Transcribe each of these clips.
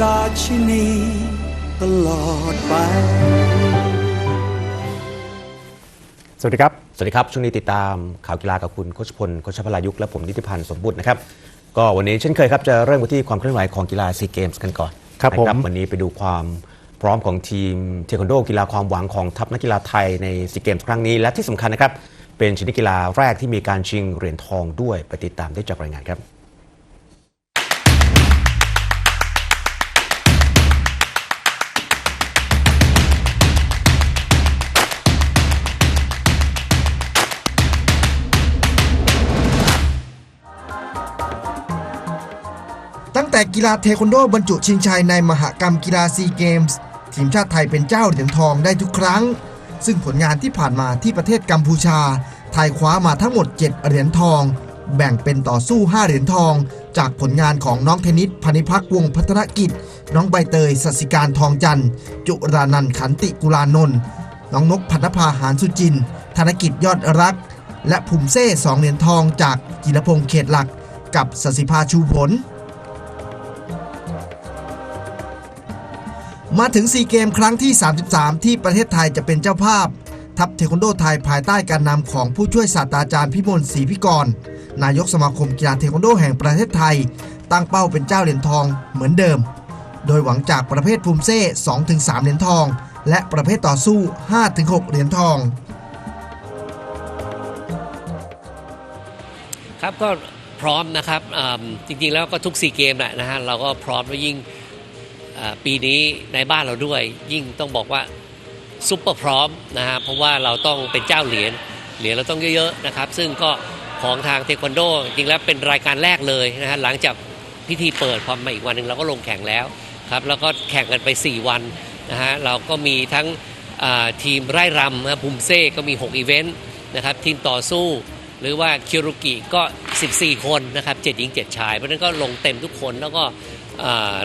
ราชินีตลอดไป สวัสดีครับ สวัสดีครับ ช่วงนี้ติดตามข่าวกีฬากับคุณโคชพลโคชพลายุกและผมนิติพันธ์สมบุตรนะครับ ก็วันนี้เช่นเคยครับ จะเริ่มกันที่ความเคลื่อนไหวของกีฬาซีเกมส์กันก่อนครับนะผมวันนี้ไปดูความพร้อมของทีมเทควันโดกีฬาความหวังของทัพนักกีฬาไทยในซีเกมส์ครั้งนี้ และที่สำคัญนะครับเป็นชนิดกีฬาแรกที่มีการชิงเหรียญทองด้วยไปติดตามได้จากรายงานครับ ตั้งแต่กีฬาเทควันโดบรรจุชิงชัยในมหกรรมกีฬาซีเกมส์ทีมชาติไทยเป็นเจ้าเหรียญทองได้ทุกครั้ง ซึ่งผลงานที่ผ่านมาที่ประเทศกัมพูชา ไทยคว้ามาทั้งหมด 7 เหรียญทอง แบ่งเป็นต่อสู้ 5 เหรียญทอง จากผลงานของน้องเทนนิสพนิพักวงศ์พัฒนกิจ น้องใบเตยสศิการทองจันทร์ จุรานันขันติกุลานนท์น้องนกพันภาหารสุจิน ธนกิจยอดรัก และภูมิเซ่สองเหรียญทองจากจิรพงษ์เขตหลัก กับสศิภาชูผล มาถึง4เกมครั้งที่ 33 ที่ประเทศไทยจะเป็นเจ้าภาพ ทัพเทควันโดไทยภายใต้การนำของผู้ช่วยศาสตราจารย์พิมลศรีพิกร นายกสมาคมกีฬาเทควันโดแห่งประเทศไทย ตั้งเป้าเป็นเจ้าเหรียญทองเหมือนเดิม โดยหวังจากประเภทภูมิเซ่2-3 เหรียญทอง และประเภทต่อสู้ 5-6 เหรียญทองครับก็พร้อมนะครับจริงๆแล้วก็ทุกซีเกมแหละนะฮะเราก็พร้อมแล้วยิ่ง ปีนี้ในบ้านเราด้วย ยิ่งต้องบอกว่าซุปเปอร์พร้อมนะฮะเพราะว่าเราต้องเป็นเจ้าเหรียญเหรียญเราต้องเยอะๆนะครับ ซึ่งก็ของทางเทควันโดจริงๆแล้วเป็นรายการแรกเลยนะฮะหลังจากพิธีเปิดพอมาอีกวันหนึ่งเราก็ลงแข่งแล้วครับแล้วก็แข่งกันไป 4 วันนะฮะเราก็มีทั้งทีมไร่รำนะภูมิเซ่ก็มี 6 อีเวนต์นะครับทีมต่อสู้ หรือว่าคิรุกิก็ 14 คนนะครับ7หญิง 7 ชาย เพราะนั้นก็ลงเต็มทุกคนแล้วก็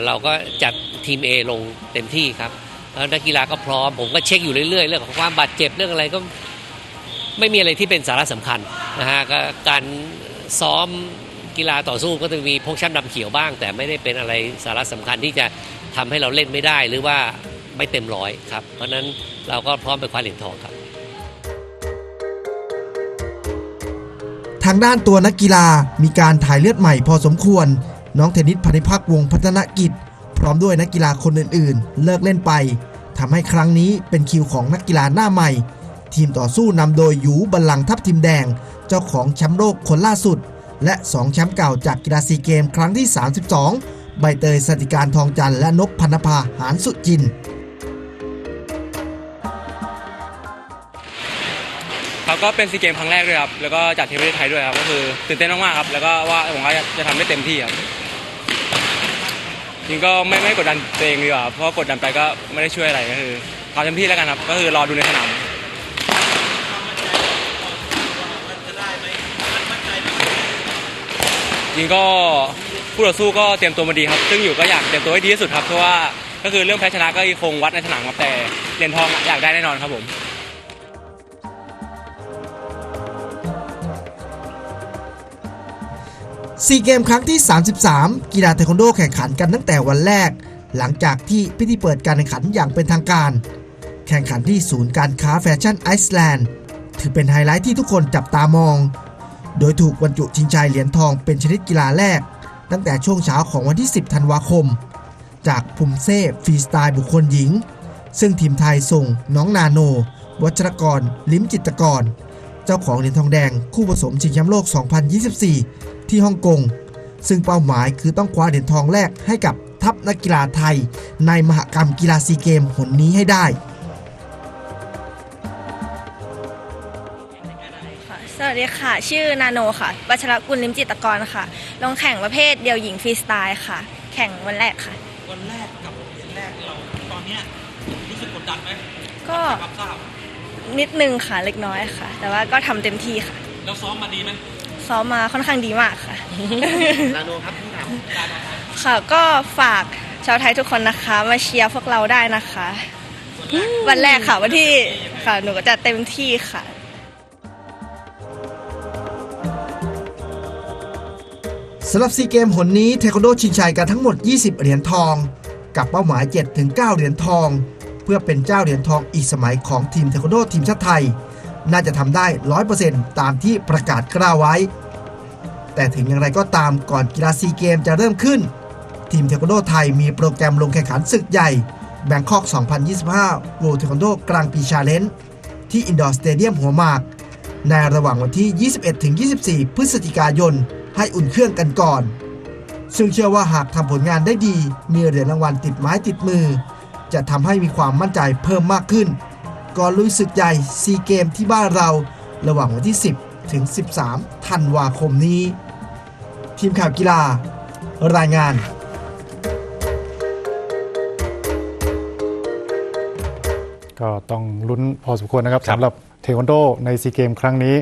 เราก็จัดทีม A ลงเต็มที่ครับแล้วนักกีฬาก็พร้อม ผมก็เช็คอยู่เรื่อยๆ เรื่องของความบาดเจ็บเรื่องอะไรก็ไม่มีอะไรที่เป็นสาระสำคัญนะฮะการซ้อมกีฬาต่อสู้ก็จะมีพกช้ำดำเขียวบ้าง แต่ไม่ได้เป็นอะไรสาระสำคัญที่จะทำให้เราเล่นไม่ได้หรือว่าไม่เต็มร้อยครับ เพราะฉะนั้นเราก็พร้อมไปคว้าเหรียญทองครับ ทางด้านตัวนักกีฬามีการถ่ายเลือดใหม่พอสมควร น้องเทนนิสพานิพักษ์วงพัฒนกิจ พร้อมด้วยนักกีฬาคนอื่นๆ เลิกเล่นไปทำให้ครั้งนี้เป็นคิวของนักกีฬาหน้าใหม่ ทีมต่อสู้นำโดยหยูบัลลังทัพทีมแดง เจ้าของแชมป์โลกคนล่าสุด และ 2 แชมป์เก่าจากกีฬาซีเกมครั้งที่ 32 ใบเตยสติการทองจันทร์และนกพันธภาหารสุจิน ก็เป็นซีเกมครั้งแรกด้วยครับ แล้วก็จัดที่ประเทศไทยด้วยครับ ก็คือตื่นเต้นมากๆครับ แล้วก็ว่าผมว่าจะทำได้เต็มที่ครับจริงก็ไม่ไม่กดดันตัวเองดีกว่า เพราะกดดันไปก็ไม่ได้ช่วยอะไรก็คือทำเต็มที่แล้วกันครับ ก็คือรอดูในสนามจริงก็ผู้ต่อสู้ก็เตรียมตัวมาดีครับ ซึ่งอยู่ก็อยากเตรียมตัวให้ดีที่สุดครับ เพราะว่าก็คือเรื่องแพ้ชนะก็คงวัดในสนามครับแต่เหรียญทองอยากได้แน่นอนครับผม ซีเกมครั้งที่ 33 กีฬาเทควันโดแข่งขันกันตั้งแต่วันแรก หลังจากที่พิธีเปิดการแข่งขันอย่างเป็นทางการ แข่งขันที่ศูนย์การค้าแฟชั่นไอซ์แลนด์ถือเป็นไฮไลท์ที่ทุกคนจับตามอง โดยถูกบรรจุชิงชัยเหรียญทองเป็นชนิดกีฬาแรก ตั้งแต่ช่วงเช้าของวันที่ 10 ธันวาคม จากภูมิเซ่ฟรีสไตล์บุคคลหญิง ซึ่งทีมไทยส่งน้องนาโน วัชรกร ลิ้มจิตกร เจ้าของเหรียญทองแดงคู่ผสมชิงแชมป์โลก 2024 ที่ฮ่องกง ซึ่งเป้าหมายคือต้องคว้าเหรียญทองแรกให้กับทัพนักกีฬาไทย ในมหกรรมกีฬาซีเกมหนนี้ให้ได้ค่ะสวัสดีค่ะ ชื่อนาโนค่ะ วัชรกุลลิมจิตรกรค่ะ ลงแข่งประเภทเดียวหญิงฟรีสไตล์ค่ะ แข่งวันแรกค่ะ วันแรกกับเหรียญแรกเราตอนเนี้ยรู้สึกกดดันไหมก็รับทราบนิดนึงค่ะเล็กน้อยค่ะ แต่ว่าก็ทำเต็มที่ค่ะแล้วซ้อมมาดีไหม ซ้อมมาค่อนข้างดีมากค่ะนาโนครับพี่ถามค่ะก็ฝากชาวไทยทุกคนนะคะ มาเชียร์พวกเราได้นะคะ วันแรกค่ะวันที่ค่ะหนูก็จะเต็มที่ค่ะ สำหรับซีเกมหนนี้เทควันโดชิงชัยกันทั้งหมด 20 เหรียญทอง กับเป้าหมาย 7-9 เหรียญทอง เพื่อเป็นเจ้าเหรียญทองอีกสมัยของทีมเทควันโดทีมชาติไทย น่าจะทำได้ 100%ตามที่ประกาศกล้าวไว้ แต่ถึงอย่างไรก็ตามก่อนกีฬาซีเกมจะเริ่มขึ้น ทีมเทควันโดไทยมีโปรแกรมลงแข่งขันศึกใหญ่แบงคอก 2025 World Taekwondo กลางปีชาเลนจ์ที่อินดอร์สเตเดียมหัวหมาก ในระหว่างวันที่ 21-24 พฤศจิกายน ให้อุ่นเครื่องกันก่อน ซึ่งเชื่อว่าหากทำผลงานได้ดี มีเหรียญรางวัลติดไม้ติดมือ จะทำให้มีความมั่นใจเพิ่มมากขึ้น ก่อนลุยศึกใหญ่ซีเกมที่บ้านเรา ระหว่างวันที่ 10 ถึง 13 ธันวาคมนี้ ทีมข่าวกีฬา รายงานก็ต้องลุ้นพอสมควรนะครับครับสำหรับเทควันโดในซีเกมครั้งนี้